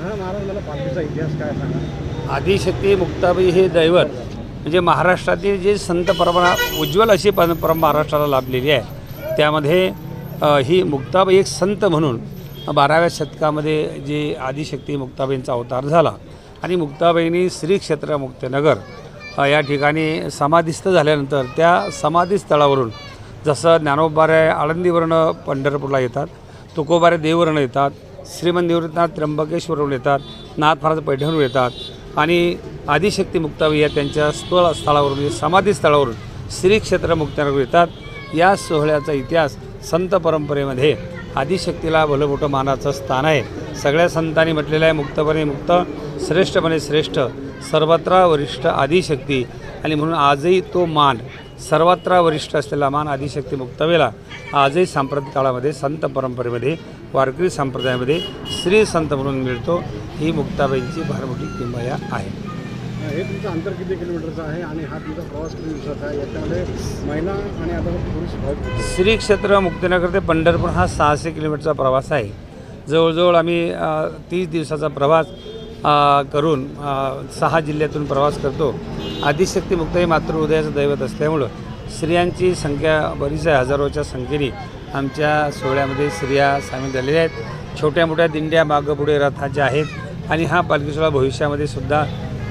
हा महाराज मला पालखीचा इतिहास काय सांगा? आदिशक्ती मुक्ताबाई हे दैवत म्हणजे महाराष्ट्रातील जे संत परंपरा उज्ज्वल अशी परंपरा महाराष्ट्राला लाभलेली आहे. त्यामध्ये ही मुक्ताबाई एक संत म्हणून बाराव्या शतकामध्ये जे आदिशक्ती मुक्ताबाईंचा अवतार झाला आणि मुक्ताबाईंनी श्री क्षेत्र मुक्तनगर या ठिकाणी समाधिस्थ झाल्यानंतर त्या समाधीस्थळावरून जसं ज्ञानोबारे आळंदीवरनं पंढरपूरला येतात तुकोबारे देववरनं येतात श्रीमंदिरनाथ त्र्यंबकेश्वरवर येतात नाथ महाराज येतात आणि आदिशक्ती मुक्तावी या त्यांच्या स्थळ स्थळावरून म्हणजे समाधी स्थळावरून श्री क्षेत्र येतात. या सोहळ्याचा इतिहास संत परंपरेमध्ये आदिशक्तीला भलं मोठं मानाचं स्थान आहे. सगळ्या संतांनी म्हटलेलं आहे मुक्तपणे मुक्त श्रेष्ठपणे श्रेष्ठ सर्वत्र वरिष्ठ आदिशक्ती. आणि म्हणून आजही तो मान सर्वत्र वरिष्ठ असलेला मान आदिशक्ती मुक्तवेला आजही सांप्रतिक काळामध्ये संत परंपरेमध्ये वारकरी संप्रदायामध्ये श्री संत म्हणून मिळतो. ही मुक्ताबाईंची फार मोठी किंमया आहे. हे तुमचं अंतर किती किलोमीटरचं आहे आणि हा तुमचा प्रवास किती दिवसाचा आहे? याच्यामध्ये महिना आणि आता पुरुष श्री क्षेत्र मुक्तिनगर ते पंढरपूर हा सहाशे किलोमीटरचा प्रवास आहे. जवळजवळ आम्ही तीस दिवसाचा प्रवास करून सहा जिल्ह्यातून प्रवास करतो. आदिशक्तीमुक्त हे मात्र हृदयाचं दैवत असल्यामुळं स्त्रियांची संख्या बरीच आहे. हजारोच्या संख्येने आमच्या सोहळ्यामध्ये स्त्रिया सामील झालेल्या आहेत. छोट्या मोठ्या दिंड्या मागं पुढे रथाच्या आहेत आणि हा पालखी सोहळा भविष्यामध्ये सुद्धा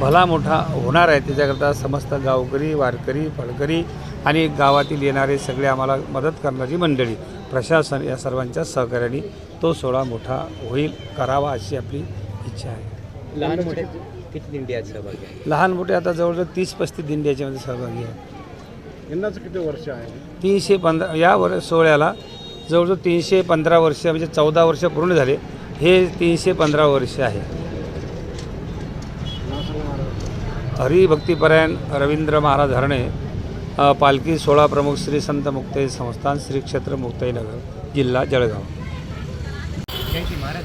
भला मोठा होणार आहे. त्याच्याकरता समस्त गावकरी वारकरी फळकरी आणि गावातील येणारे सगळे आम्हाला मदत करणारी मंडळी प्रशासन या सर्वांच्या सहकार्याने तो सोहळा मोठा होईल करावा अशी आपली इच्छा आहे. लहान मोठे किती दिंडी सहभागी? आहे लहान मोठे आता जवळजवळ तीस पस्तीस दिंडी याच्यामध्ये सहभागी आहे. यंदाचं किती वर्ष आहे? तीनशे पंधरा या वर सोहळ्याला जवळजवळ तीनशे पंधरा वर्ष म्हणजे चौदा वर्ष पूर्ण झाले. हे तीनशे पंधरा वर्ष आहे. हरिभक्तीपरायण रवींद्र महाराज हरणे अ, पालखी सोळा प्रमुख श्री संत मुक्ताई संस्थान श्री क्षेत्र मुक्ताई नगर जिल्हा जळगाव. महाराज महाराज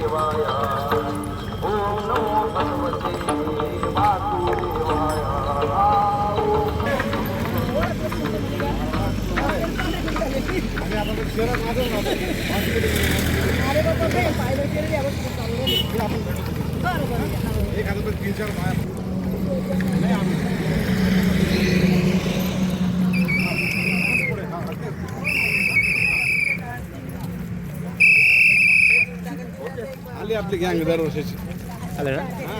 तीन चार बाया आली आपली गँग दरवर्षाची आलं ना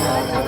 Yeah.